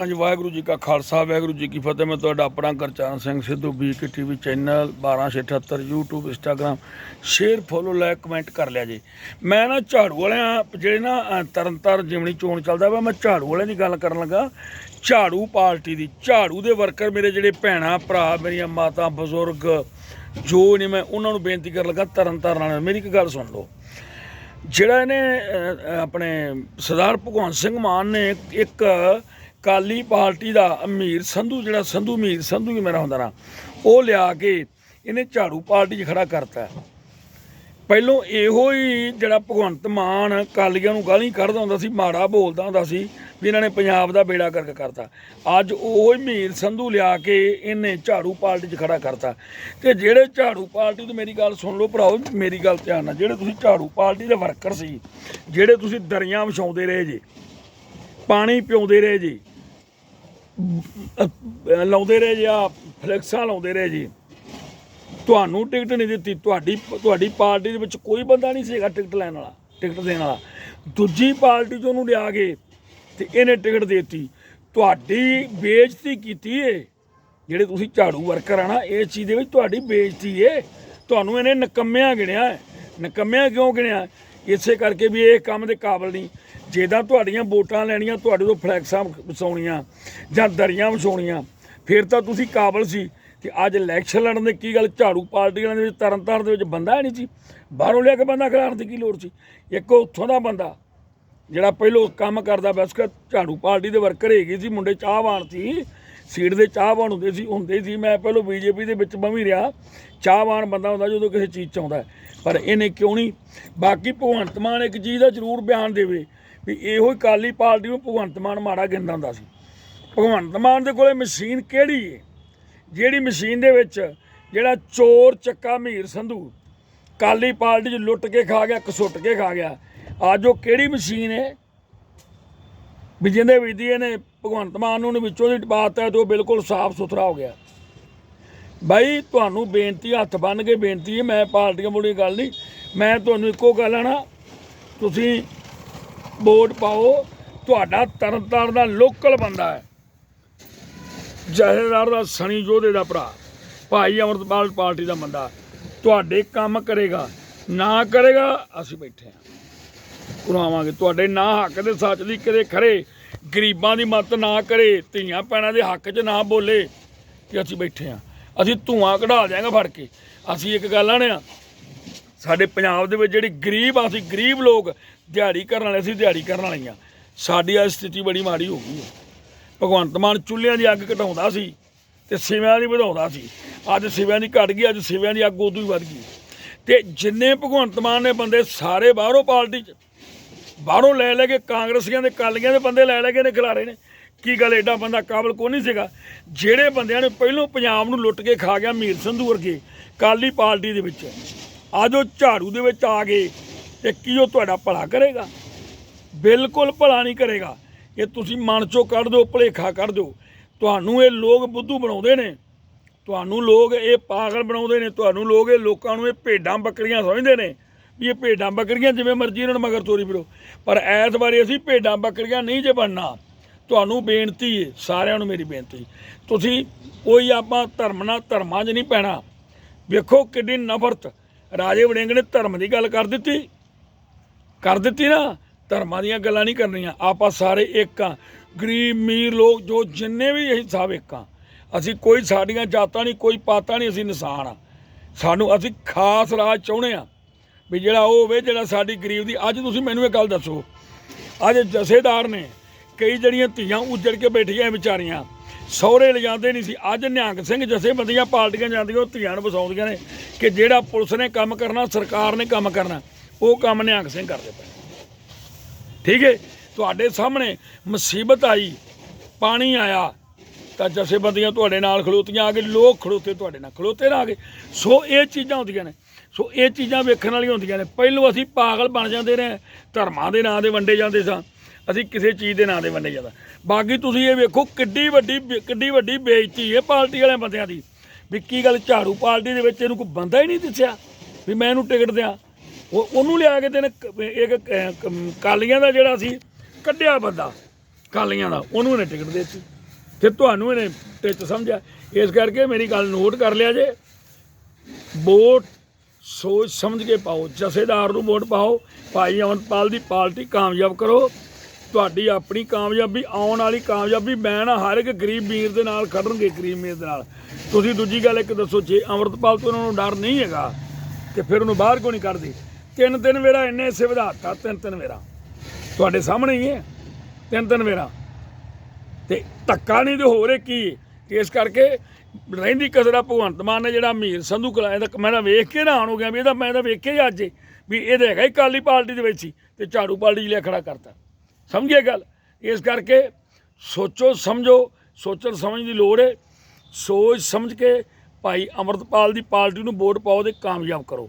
ਹਾਂਜੀ ਵਾਹਿਗੁਰੂ ਜੀ ਕਾ ਖਾਲਸਾ ਵਾਹਿਗੁਰੂ ਜੀ ਕੀ ਫਤਿਹ। ਮੈਂ ਤੁਹਾਡਾ ਆਪਣਾ Karcharan Singh Sidhu BK TV channel 1278 YouTube Instagram share follow like comment ਕਰ ਲਿਆ ਜੀ। ਮੈਂ ਨਾ ਝਾੜੂ ਵਾਲਿਆਂ ਜਿਹੜੇ ਨਾ ਅ, ਤਰਨਤਾਰਨ ਜਿਮਣੀ ਚੋਣ ਚੱਲਦਾ ਵਾ ਮੈਂ ਝਾੜੂ ਵਾਲਿਆਂ ਦੀ ਗੱਲ ਕਰਨ ਲੱਗਾ। ਝਾੜੂ ਪਾਰਟੀ ਦੀ ਝਾੜੂ ਦੇ ਵਰਕਰ ਮੇਰੇ ਜਿਹੜੇ ਭੈਣਾ ਭਰਾ ਮੇਰੀਆਂ ਮਾਤਾ ਬਜ਼ੁਰਗ ਜੋ ਨੇ ਮੈਂ ਉਹਨਾਂ ਨੂੰ ਬੇਨਤੀ ਕਰਨ ਲੱਗਾ ਤਰਨਤਾਰਨ ਨਾਲ। ਮੇਰੀ ਇੱਕ ਗੱਲ ਸੁਣ ਲਓ। ਜਿਹੜਾ ਇਹਨੇ ਆਪਣੇ ਸਰਦਾਰ ਭਗਵੰਤ ਸਿੰਘ ਮਾਨ ਨੇ ਇੱਕ ਕਾਲੀ ਪਾਰਟੀ ਦਾ ਅਮੀਰ ਸੰਧੂ, ਜਿਹੜਾ ਸੰਧੂ ਮੀਰ ਸੰਧੂ ਹੀ ਮੇਰਾ ਹੁੰਦਾ ਨਾ, ਉਹ ਲਿਆ ਕੇ ਇਹਨੇ ਝਾੜੂ ਪਾਰਟੀ 'ਚ ਖੜਾ ਕਰਤਾ। ਪਹਿਲੋਂ ਇਹੋ ਹੀ ਜਿਹੜਾ ਭਗਵੰਤ ਮਾਨ ਕਾਲੀਆਂ ਨੂੰ ਗਾਲੀ ਕੱਢਦਾ ਹੁੰਦਾ ਸੀ, ਮਾੜਾ ਬੋਲਦਾ ਹੁੰਦਾ ਸੀ, ਵੀ ਇਹਨਾਂ ਨੇ ਪੰਜਾਬ ਦਾ ਬੇੜਾ ਕਰਕੇ ਕਰਤਾ। ਅੱਜ ਉਹ ਹੀ ਮੀਰ ਸੰਧੂ ਲਿਆ ਕੇ ਇਹਨੇ ਝਾੜੂ ਪਾਰਟੀ 'ਚ ਖੜਾ ਕਰਤਾ। ਤੇ ਜਿਹੜੇ ਝਾੜੂ ਪਾਰਟੀ ਤੋਂ ਮੇਰੀ ਗੱਲ ਸੁਣ ਲਓ ਭਰਾਓ, ਮੇਰੀ ਗੱਲ ਧਿਆਨ ਨਾਲ, ਜਿਹੜੇ ਤੁਸੀਂ ਝਾੜੂ ਪਾਰਟੀ ਦੇ ਵਰਕਰ ਸੀ, ਜਿਹੜੇ ਤੁਸੀਂ ਦਰੀਆਂ ਵਿਛਾਉਂਦੇ ਰਹੇ ਜੀ, ਪਾਣੀ ਪਿਉਂਦੇ ਰਹੇ ਜੀ ਲਾਉਂਦੇ ਰਹੇ ਜੀ, ਆ ਫਲੈਕਸਾਂ ਲਾਉਂਦੇ ਰਹੇ ਜੀ। ਤੁਹਾਨੂੰ ਟਿਕਟ ਨਹੀਂ ਦਿੱਤੀ, ਤੁਹਾਡੀ ਤੁਹਾਡੀ ਪਾਰਟੀ ਦੇ ਵਿੱਚ ਕੋਈ ਬੰਦਾ ਨਹੀਂ ਸੀਗਾ ਟਿਕਟ ਲੈਣ ਵਾਲਾ ਟਿਕਟ ਦੇਣ ਵਾਲਾ। ਦੂਜੀ ਪਾਰਟੀ ਚੋਂ ਉਹਨੂੰ ਲਿਆ ਕੇ ਤੇ ਇਹਨੇ ਟਿਕਟ ਦੇ ਦਿੱਤੀ। ਤੁਹਾਡੀ ਬੇਇੱਜ਼ਤੀ ਕੀਤੀ ਏ। ਜਿਹੜੇ ਤੁਸੀਂ ਝਾੜੂ ਵਰਕਰ ਆ ਨਾ, ਇਸ ਚੀਜ਼ ਦੇ ਵਿੱਚ ਤੁਹਾਡੀ ਬੇਇੱਜ਼ਤੀ ਏ। ਤੁਹਾਨੂੰ ਇਹਨੇ ਨਕੰਮਿਆਂ ਗਿਣਿਆ। ਹੈ। ਨਕੰਮਿਆਂ ਕਿਉਂ ਗਿਣਿਆ? ਇਸੇ ਕਰਕੇ ਵੀ ਇਹ ਕੰਮ ਦੇ ਕਾਬਲ ਨਹੀਂ। ਜਿਹਦਾ ਤੁਹਾਡੀਆਂ ਵੋਟਾਂ ਲੈਣੀਆਂ, ਤੁਹਾਡੇ ਤੋਂ ਫਲੈਕਸਾਂ ਵਸਾਉਣੀਆਂ ਜਾਂ ਦਰੀਆਂ ਵਸਾਉਣੀਆਂ, ਫਿਰ ਤਾਂ ਤੁਸੀਂ ਕਾਬਲ ਸੀ ਕਿ ਅੱਜ ਇਲੈਕਸ਼ਨ ਲੜਨ ਦੇ ਕੀ ਗੱਲ, ਝਾੜੂ ਪਾਰਟੀ ਵਾਲਿਆਂ ਦੇ ਵਿੱਚ, ਤਰਨਤਾਰਨ ਦੇ ਵਿੱਚ ਬੰਦਾ ਹੈ ਨਹੀਂ ਸੀ। ਬਾਹਰੋਂ ਲਿਆ ਕੇ ਬੰਦਾ ਖਿਲਾਰਨ ਦੀ ਕੀ ਲੋੜ ਸੀ? ਇੱਕ ਉੱਥੋਂ ਦਾ ਬੰਦਾ, ਜਿਹੜਾ ਪਹਿਲੋਂ ਕੰਮ ਕਰਦਾ ਬਸ ਕਿ ਝਾੜੂ ਪਾਰਟੀ ਦੇ ਵਰਕਰ ਹੈਗੇ ਸੀ, ਮੁੰਡੇ ਚਾਹਵਾਨ ਸੀ, ਸੀਟ ਦੇ ਚਾਹਵਾਨ ਹੁੰਦੇ ਸੀ ਹੁੰਦੇ ਸੀ। ਮੈਂ ਪਹਿਲੋਂ ਬੀਜੇਪੀ ਦੇ ਵਿੱਚ ਮੈਂ ਵੀ ਰਿਹਾ, ਚਾਹਵਾਨ ਬੰਦਾ ਹੁੰਦਾ ਜਦੋਂ ਕਿਸੇ ਚੀਜ਼ ਚ ਆਉਂਦਾ ਪਰ ਇਹਨੇ ਕਿਉਂ ਨਹੀਂ? ਬਾਕੀ ਭਗਵੰਤ ਮਾਨ ਇੱਕ ਚੀਜ਼ ਦਾ ਜ਼ਰੂਰ ਬਿਆਨ ਦੇਵੇ ਵੀ ਇਹੋ ਹੀ ਕਾਲੀ ਪਾਰਟੀ ਨੂੰ ਭਗਵੰਤ ਮਾਨ ਮਾੜਾ ਗਿਣਦਾ ਹੁੰਦਾ ਸੀ। ਭਗਵੰਤ ਮਾਨ ਦੇ ਕੋਲੇ ਮਸ਼ੀਨ ਕਿਹੜੀ ਹੈ ਜਿਹੜੀ ਮਸ਼ੀਨ ਦੇ ਵਿੱਚ ਜਿਹੜਾ ਚੋਰ ਚੱਕਾ ਮੀਰ ਸੰਧੂ, ਕਾਲੀ ਪਾਰਟੀ 'ਚ ਲੁੱਟ ਕੇ ਖਾ ਗਿਆ, ਕਸੁੱਟ ਕੇ ਖਾ ਗਿਆ, ਅੱਜ ਉਹ ਕਿਹੜੀ ਮਸ਼ੀਨ ਹੈ ਵੀ ਜਿਹਦੇ ਵਿੱਚ ਦੀ ਇਹਨੇ ਭਗਵੰਤ ਮਾਨ ਨੂੰ ਵਿੱਚੋਂ ਦੀ ਟਪਾਤਾ ਤੇ ਉਹ ਬਿਲਕੁਲ ਸਾਫ਼ ਸੁਥਰਾ ਹੋ ਗਿਆ। ਬਾਈ, ਤੁਹਾਨੂੰ ਬੇਨਤੀ, ਹੱਥ ਬੰਨ ਕੇ ਬੇਨਤੀ ਹੈ, ਮੈਂ ਪਾਰਟੀਆਂ ਮੁੜੀ ਗੱਲ ਨਹੀਂ, ਮੈਂ ਤੁਹਾਨੂੰ ਇੱਕੋ ਗੱਲ ਆ ਤੁਸੀਂ ਵੋਟ ਪਾਓ, ਤੁਹਾਡਾ ਤਰਨਤਾਰਨ ਦਾ ਲੋਕਲ ਬੰਦਾ ਹੈ। ਜਹੇਦਾਰ ਦਾ ਸਣੀ ਜੋਧੇ ਦਾ ਭਰਾ, ਭਾਈ ਅਮਰਤਪਾਲ ਪਾਰਟੀ ਦਾ ਬੰਦਾ ਤੁਹਾਡੇ ਕੰਮ ਕਰੇਗਾ, ਨਾ ਕਰੇਗਾ, ਅਸੀਂ ਬੈਠੇ ਹਾਂ। ਕੁਰਾਵਾਂਗੇ ਤੁਹਾਡੇ ਨਾ ਹੱਕ ਦੇ ਸੱਚ ਦੀ ਕਦੇ ਖਰੇ, ਗਰੀਬਾਂ ਦੀ ਮਦਦ ਨਾ ਕਰੇ, ਧੀਆਂ ਪੈਣਾ ਦੇ ਹੱਕ 'ਚ ਨਾ ਬੋਲੇ ਕਿ ਅਸੀਂ ਬੈਠੇ ਹਾਂ। ਅਸੀਂ ਧੂਆਂ ਕਢਾ ਦਿਆਂਗੇ ਫੜ ਕੇ। ਅਸੀਂ ਇੱਕ ਗੱਲ ਆਣੇ ਆ ਸਾਡੇ ਪੰਜਾਬ ਦੇ ਵਿੱਚ ਜਿਹੜੀ ਗਰੀਬ ਆ, ਅਸੀਂ ਗਰੀਬ ਲੋਕ ਦਿਹਾੜੀ ਕਰਨ ਵਾਲੇ ਸੀ ਦਿਹਾੜੀ ਕਰਨ ਵਾਲੀਆਂ ਸਾਡੀ ਆ ਸਥਿਤੀ ਬੜੀ ਮਾੜੀ ਹੋ ਗਈ ਹੈ ਭਗਵੰਤ ਮਾਨ ਚੁੱਲ੍ਹਿਆਂ ਦੀ ਅੱਗ ਘਟਾਉਂਦਾ ਸੀ ਤੇ ਸਿਵਿਆਂ ਦੀ ਵਧਾਉਂਦਾ ਸੀ। ਅੱਜ ਸਿਵਿਆਂ ਦੀ ਘਟ ਗਈ, ਅੱਜ ਸਿਵਿਆਂ ਦੀ ਅੱਗ ਉਦੋਂ ਹੀ ਵੱਧ ਗਈ। ਤੇ ਜਿੰਨੇ ਭਗਵੰਤ ਮਾਨ ਨੇ ਬੰਦੇ ਸਾਰੇ ਬਾਹਰੋਂ ਪਾਰਟੀ ਚ, ਬਾਹਰੋਂ ਲੈ ਲੈ ਕੇ ਕਾਂਗਰਸੀਆਂ ਦੇ ਕਾਲੀਆਂ ਦੇ ਬੰਦੇ ਲੈ ਲੈ ਕੇ ਨੇ ਖਿਲਾਰੇ ਨੇ। ਕੀ ਗੱਲ ਐਡਾ ਬੰਦਾ ਕਾਬਲ ਕੋ ਨਹੀਂ ਸੀਗਾ? ਜਿਹੜੇ ਬੰਦਿਆਂ ਨੇ ਪਹਿਲੋਂ ਪੰਜਾਬ ਨੂੰ ਲੁੱਟ ਕੇ ਖਾ ਗਿਆ ਮੀਰ ਸੰਧੂ ਵਰਗੇ ਕਾਲੀ ਪਾਰਟੀ ਦੇ ਵਿੱਚ। ਅੱਜ ਉਹ ਝਾੜੂ ਦੇ ਵਿੱਚ ਆ ਗਏ। ਤੇ ਕੀ ਉਹ ਤੁਹਾਡਾ ਭਲਾ ਕਰੇਗਾ। ਬਿਲਕੁਲ ਭਲਾ ਨਹੀਂ ਕਰੇਗਾ। ਇਹ ਤੁਸੀਂ ਮਨ ਚੋਂ ਕੱਢ ਦਿਓ, ਭਲੇਖਾ ਕੱਢ ਦਿਓ। ਤੁਹਾਨੂੰ ਇਹ ਲੋਕ ਬੁੱਧੂ ਬਣਾਉਂਦੇ ਨੇ। ਤੁਹਾਨੂੰ ਲੋਕ ਇਹ ਪਾਗਲ ਬਣਾਉਂਦੇ ਨੇ। ਤੁਹਾਨੂੰ ਲੋਕ ਇਹ ਲੋਕਾਂ ਨੂੰ ਇਹ ਭੇਡਾਂ ਬੱਕਰੀਆਂ ਸਮਝਦੇ ਨੇ ਵੀ ਇਹ ਭੇਡਾਂ ਬੱਕਰੀਆਂ ਜਿਵੇਂ ਮਰਜ਼ੀ ਇਹਨਾਂ ਨੂੰ ਮਗਰ ਤੋਰੀ ਫਿਰੋ। ਪਰ ਐਸ ਵਾਰੀ ਅਸੀਂ ਭੇਡਾਂ ਬੱਕਰੀਆਂ ਨਹੀਂ ਜੇ ਬਣਨਾ। ਤੁਹਾਨੂੰ ਬੇਨਤੀ ਹੈ, ਸਾਰਿਆਂ ਨੂੰ ਮੇਰੀ ਬੇਨਤੀ ਤੁਸੀਂ ਕੋਈ ਆਪਾਂ ਧਰਮ ਨਾਲ ਧਰਮਾਂ 'ਚ ਨਹੀਂ ਪੈਣਾ। ਵੇਖੋ ਕਿੰਨੀ ਨਫ਼ਰਤ। ਰਾਜੇ ਵੜਿੰਗ ਨੇ ਧਰਮ ਦੀ ਗੱਲ ਕਰ ਦਿੱਤੀ। ਕਰ ਦਿੱਤੀ ਨਾ, ਧਰਮਾਂ ਦੀਆਂ ਗੱਲਾਂ ਨਹੀਂ ਕਰਨੀਆਂ। ਆਪਾਂ ਸਾਰੇ ਇੱਕ ਆ ਗਰੀਬ, ਅਮੀਰ ਲੋਕ ਜੋ ਜਿੰਨੇ ਵੀ ਅਸੀਂ ਸਭ ਇੱਕ ਆ ਅਸੀਂ ਕੋਈ ਸਾਡੀਆਂ ਜਾਤਾਂ ਨਹੀਂ, ਕੋਈ ਪਾਤਾਂ ਨਹੀਂ, ਅਸੀਂ ਇਨਸਾਨ ਆ ਸਾਨੂੰ ਅਸੀਂ ਖਾਸ ਰਾਜ ਚਾਹੁੰਦੇ ਆ ਵੀ ਜਿਹੜਾ ਉਹ ਹੋਵੇ, ਜਿਹੜਾ ਸਾਡੀ ਗਰੀਬ ਦੀ ਅੱਜ ਤੁਸੀਂ ਮੈਨੂੰ ਇਹ ਗੱਲ ਦੱਸੋ। ਅੱਜ ਜਥੇਦਾਰ ਨੇ ਕਈ ਜਿਹੜੀਆਂ ਧੀਆਂ ਉੱਜੜ ਕੇ ਬੈਠੀਆਂ ਵਿਚਾਰੀਆਂ। ਸਹੁਰੇ ਲਿਜਾਂਦੇ ਨਹੀਂ ਸੀ। ਅੱਜ ਨਿਹੰਗ ਸਿੰਘ ਜਥੇਬੰਦੀਆਂ ਪਾਰਟੀਆਂ ਜਾਂਦੀਆਂ, ਉਹ ਧੀਆਂ ਨੂੰ ਵਸਾਉਂਦੀਆਂ ਨੇ ਕਿ ਜਿਹੜਾ ਪੁਲਿਸ ਨੇ ਕੰਮ ਕਰਨਾ, ਸਰਕਾਰ ਨੇ ਕੰਮ ਕਰਨਾ। ਉਹ ਕੰਮ ਨਿਹੰਗ ਸਿੰਘ ਕਰਦੇ ਪਏ। ਠੀਕ ਹੈ ਤੁਹਾਡੇ ਸਾਹਮਣੇ ਮੁਸੀਬਤ ਆਈ, ਪਾਣੀ ਆਇਆ, ਤਾਂ ਜਥੇਬੰਦੀਆਂ ਤੁਹਾਡੇ ਨਾਲ ਖਲੋਤੀਆਂ ਆ ਗਏ, ਲੋਕ ਖਲੋਤੇ ਤੁਹਾਡੇ ਨਾਲ, ਖਲੋਤੇ ਨਾ ਆ ਗਏ। ਸੋ ਇਹ ਚੀਜ਼ਾਂ ਹੁੰਦੀਆਂ ਨੇ, ਸੋ ਇਹ ਚੀਜ਼ਾਂ ਵੇਖਣ ਵਾਲੀਆਂ ਹੁੰਦੀਆਂ ਨੇ। ਪਹਿਲੋਂ ਅਸੀਂ ਪਾਗਲ ਬਣ ਜਾਂਦੇ ਰਹੇ, ਧਰਮਾਂ ਦੇ ਨਾਂ ਦੇ ਵੰਡੇ ਜਾਂਦੇ ਸਾਂ, ਅਸੀਂ ਕਿਸੇ ਚੀਜ਼ ਦੇ ਨਾਂ ਦੇ ਵੰਡੇ ਜਾਂਦਾ ਬਾਕੀ ਤੁਸੀਂ ਇਹ ਵੇਖੋ, ਕਿੱਡੀ ਵੱਡੀ ਬੇ- ਕਿੱਡੀ ਵੱਡੀ ਬੇਇੱਜ਼ਤੀ ਹੈ ਪਾਰਟੀ ਵਾਲਿਆਂ ਬੰਦਿਆਂ ਦੀ। ਵੀ ਕੀ ਗੱਲ ਝਾੜੂ ਪਾਰਟੀ ਦੇ ਵਿੱਚ ਇਹਨੂੰ ਕੋਈ ਬੰਦਾ ਹੀ ਨਹੀਂ ਦਿਸਿਆ, ਵੀ ਮੈਂ ਇਹਨੂੰ ਟਿਕਟ ਦਿਆਂ। ਉਹ ਉਹਨੂੰ ਲਿਆ ਕੇ ਤੇ ਇਹਨੇ ਇੱਕ ਕ- ਕਾਲੀਆਂ ਦਾ ਜਿਹੜਾ ਸੀ, ਕੱਢਿਆ ਬੰਦਾ, ਕਾਲੀਆਂ ਦਾ, ਉਹਨੂੰ ਇਹਨੇ ਟਿਕਟ ਦੇ ਦਿੱਤੀ। ਫਿਰ ਤੁਹਾਨੂੰ ਇਹਨੇ ਟਿੱਚ ਸਮਝਿਆ। ਇਸ ਕਰਕੇ ਮੇਰੀ ਗੱਲ ਨੋਟ ਕਰ ਲਿਆ ਜੇ। ਵੋਟ ਸੋਚ ਸਮਝ ਕੇ ਪਾਓ, ਜਥੇਦਾਰ ਨੂੰ ਵੋਟ ਪਾਓ। ਭਾਈ ਅਮਰਪਾਲ ਦੀ ਪਾਰਟੀ ਕਾਮਯਾਬ ਕਰੋ। ਤੁਹਾਡੀ ਆਪਣੀ ਕਾਮਯਾਬੀ, ਆਉਣ ਵਾਲੀ ਕਾਮਯਾਬੀ ਮੈਂ ਨਾ ਹਰ ਇੱਕ ਗਰੀਬ ਵੀਰ ਦੇ ਨਾਲ ਖੜਨਗੇ, ਗਰੀਬ ਵੀਰ ਦੇ ਨਾਲ। ਤੁਸੀਂ ਦੂਜੀ ਗੱਲ ਇੱਕ ਦੱਸੋ, ਜੇ ਅਮਰਪਾਲ ਤੋਂ ਉਹਨਾਂ ਨੂੰ ਡਰ ਨਹੀਂ ਹੈਗਾ, ਤੇ ਫਿਰ ਉਹਨੂੰ ਬਾਹਰ ਕਿਉਂ ਨਹੀਂ ਕੱਢਦੇ? ਤਿੰਨ ਤਿੰਨ ਵੇਰਾ, ਇੰਨੇ ਸੇ ਵਧਾਤਾ ਤਿੰਨ ਤਿੰਨ ਵੇਰਾ। ਤੁਹਾਡੇ ਸਾਹਮਣੇ ਹੀ ਹੈ। ਤਿੰਨ ਤਿੰਨ ਵੇਰਾ। ਤੇ ਧੱਕਾ ਨਹੀਂ ਤੇ ਹੋਰ ਰਿਹਾ ਕੀ ਤੇ ਇਸ ਕਰਕੇ ਰਹਿੰਦੀ ਕਸਰਾ ਭਗਵੰਤ ਮਾਨ ਨੇ ਜਿਹੜਾ ਅਮੀਰ ਸੰਧੂ ਕਲਾਏ ਦਾ ਮੈਂ ਤਾਂ ਵੇਖ ਕੇ ਨਾ ਹੋ ਗਿਆ ਵੀ ਇਹਦਾ, ਮੈਂ ਤਾਂ ਵੇਖਿਆ ਹੀ ਅੱਜ ਵੀ ਇਹ ਤਾਂ ਹੈਗਾ ਹੀ ਕਾਲੀ ਪਾਰਟੀ ਦੇ ਵਿੱਚ ਹੀ ਤੇ ਝਾੜੂ ਪਾਰਟੀ ਲਈ ਖੜਾ ਕਰਤਾ। ਸਮਝੇ ਗੱਲ? ਇਸ ਕਰਕੇ ਸੋਚੋ, ਸਮਝੋ, ਸੋਚਣ ਸਮਝ ਦੀ ਲੋੜ ਹੈ। ਸੋਚ ਸਮਝ ਕੇ ਭਾਈ ਅਮਰਤਪਾਲ ਦੀ ਪਾਰਟੀ ਨੂੰ ਵੋਟ ਪਾਓ ਤੇ ਕਾਮਯਾਬ ਕਰੋ।